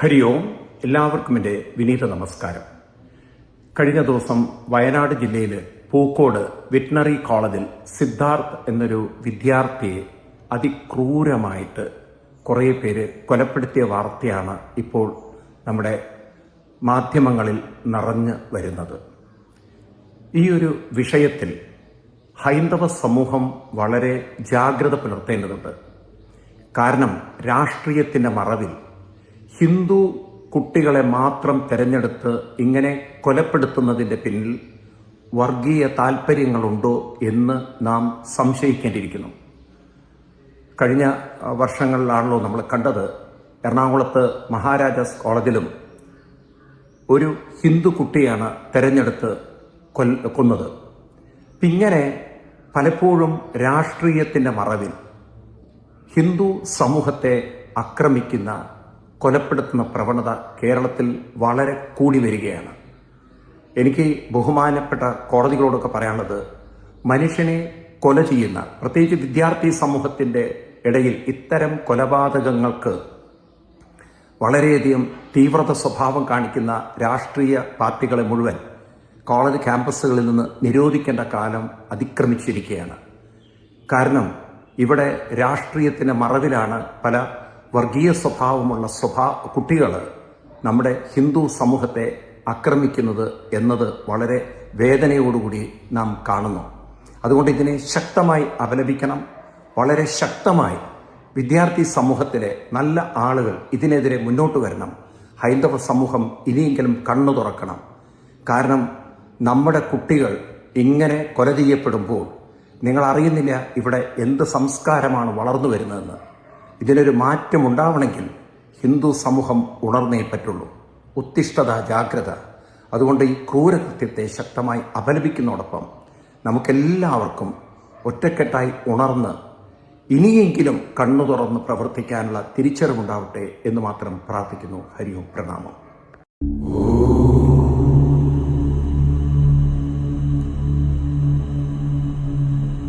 ഹരി ഓം. എല്ലാവർക്കും എന്റെ വിനീത നമസ്കാരം. കഴിഞ്ഞ ദിവസം വയനാട് ജില്ലയിൽ പൂക്കോട് വെറ്റിനറി കോളേജിൽ സിദ്ധാർത്ഥ് എന്നൊരു വിദ്യാർത്ഥിയെ അതിക്രൂരമായിട്ട് കുറേ പേര് കൊലപ്പെടുത്തിയ വാർത്തയാണ് ഇപ്പോൾ നമ്മുടെ മാധ്യമങ്ങളിൽ നിറഞ്ഞു വരുന്നത്. ഈ ഒരു വിഷയത്തിൽ ഹൈന്ദവ സമൂഹം വളരെ ജാഗ്രത പുലർത്തേണ്ടതുണ്ട്. കാരണം രാഷ്ട്രീയത്തിന്റെ മറവിൽ ഹിന്ദു കുട്ടികളെ മാത്രം തെരഞ്ഞെടുത്ത് ഇങ്ങനെ കൊലപ്പെടുത്തുന്നതിന്റെ പിന്നിൽ വർഗീയ താൽപ്പര്യങ്ങളുണ്ടോ എന്ന് നാം സംശയിക്കേണ്ടിയിരിക്കുന്നു. കഴിഞ്ഞ വർഷങ്ങളിലാണല്ലോ നമ്മൾ കണ്ടത്. എറണാകുളത്ത് മഹാരാജാസ് കോളേജിലും ഒരു ഹിന്ദു കുട്ടിയാണ് തെരഞ്ഞെടുത്ത് കൊൽ കൊന്നത്. ഇങ്ങനെ പലപ്പോഴും രാഷ്ട്രീയത്തിന്റെ മറവിൽ ഹിന്ദു സമൂഹത്തെ ആക്രമിക്കുന്ന കൊലപ്പെടുത്തുന്ന പ്രവണത കേരളത്തിൽ വളരെ കൂടി വരികയാണ്. എനിക്ക് ബഹുമാനപ്പെട്ട കോടതികളോടൊക്കെ പറയാനുള്ളത് മനുഷ്യനെ കൊല ചെയ്യുന്ന പ്രത്യേകിച്ച് വിദ്യാർത്ഥി സമൂഹത്തിന്റെ ഇടയിൽ ഇത്തരം കൊലപാതകങ്ങൾക്ക് വളരെയധികം തീവ്രത സ്വഭാവം കാണിക്കുന്ന രാഷ്ട്രീയ പാർട്ടികളെ മുഴുവൻ കോളേജ് ക്യാമ്പസുകളിൽ നിന്ന് നിരോധിക്കേണ്ട കാലം അതിക്രമിച്ചിരിക്കുകയാണ്. കാരണം ഇവിടെ രാഷ്ട്രീയത്തിന്റെ മറവിലാണ് പല വർഗീയ സ്വഭാവമുള്ള സ്വഭാ കുട്ടികൾ നമ്മുടെ ഹിന്ദു സമൂഹത്തെ ആക്രമിക്കുന്നത് എന്നത് വളരെ വേദനയോടുകൂടി നാം കാണുന്നു. അതുകൊണ്ട് ഇതിനെ ശക്തമായി അപലപിക്കണം. വളരെ ശക്തമായി വിദ്യാർത്ഥി സമൂഹത്തിലെ നല്ല ആളുകൾ ഇതിനെതിരെ മുന്നോട്ട് വരണം. ഹൈന്ദവ സമൂഹം ഇനിയെങ്കിലും കണ്ണു തുറക്കണം. കാരണം നമ്മുടെ കുട്ടികൾ ഇങ്ങനെ കൊല ചെയ്യപ്പെടുമ്പോൾ നിങ്ങൾ അറിയുന്നില്ല ഇവിടെ എന്ത് സംസ്കാരമാണ് വളർന്നു വരുന്നതെന്ന്. ഇതിനൊരു മാറ്റം ഉണ്ടാവണമെങ്കിൽ ഹിന്ദു സമൂഹം ഉണർന്നേ പറ്റുള്ളൂ. ഉത്തിഷ്ഠത ജാഗ്രത. അതുകൊണ്ട് ഈ ക്രൂരകൃത്യത്തെ ശക്തമായി അപലപിക്കുന്നതോടൊപ്പം നമുക്കെല്ലാവർക്കും ഒറ്റക്കെട്ടായി ഉണർന്ന് ഇനിയെങ്കിലും കണ്ണു തുറന്ന് പ്രവർത്തിക്കാനുള്ള തിരിച്ചറിവുണ്ടാവട്ടെ എന്ന് മാത്രം പ്രാർത്ഥിക്കുന്നു. ഹരിയും പ്രണാമം.